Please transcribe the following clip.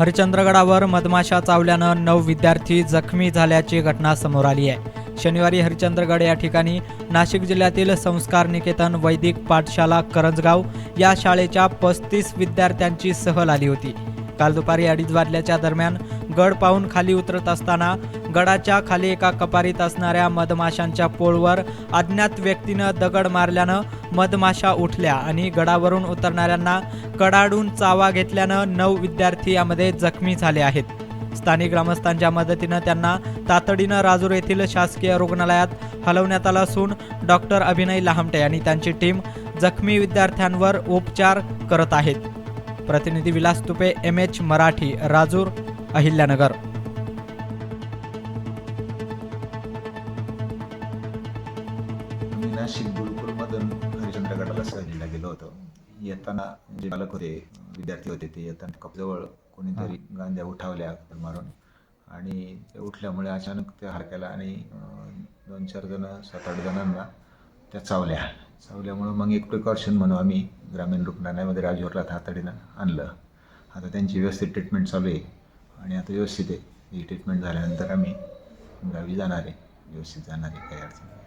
हरिश्चंद्रगडावर मधमाशा चावल्यानं नऊ विद्यार्थी जखमी झाल्याची घटना समोर आली आहे. शनिवारी हरिश्चंद्रगड या ठिकाणी नाशिक जिल्ह्यातील संस्कार निकेतन वैदिक पाठशाला करंजगाव या शाळेच्या पस्तीस विद्यार्थ्यांची सहल आली होती. काल दुपारी अडीच वाजल्याच्या दरम्यान गड पाहून खाली उतरत असताना गडाच्या खाली एका कपारीत असणाऱ्या मधमाशांच्या पोळवर अज्ञात व्यक्तीनं दगड मारल्यानं मधमाशा उठल्या आणि गडावरून उतरणाऱ्यांना कडाडून चावा घेतल्यानं नऊ विद्यार्थी यामध्ये जखमी झाले आहेत. स्थानिक ग्रामस्थांच्या मदतीनं त्यांना तातडीनं राजूर येथील शासकीय रुग्णालयात हलवण्यात आलं असून डॉक्टर अभिनय लहामटे आणि त्यांची टीम जखमी विद्यार्थ्यांवर उपचार करत आहेत. प्रतिनिधी विलास तुपे एम एच मराठी राजूर. अहिल्यानगर. मी नाशिक सहलीला गेलो होतो. येताना जे बालक होते विद्यार्थी होते ते येताना कपजवळ कोणीतरी गांध्या उठावल्या मारून आणि ते उठल्यामुळे अचानक त्या हरक्याला आणि दोन चार जण सात आठ जणांना त्या चावल्या. चावल्यामुळं मग एक प्रिकॉशन म्हणून आम्ही ग्रामीण रुग्णालयामध्ये राजूरला तातडीनं आणलं. आता त्यांची व्यवस्थित ट्रीटमेंट चालू आहे. आणि आता व्यवस्थित आहे. ही ट्रीटमेंट झाल्यानंतर आम्ही गावी जाणार आहे. व्यवस्थित जाणार आहे काही अडचण नाही.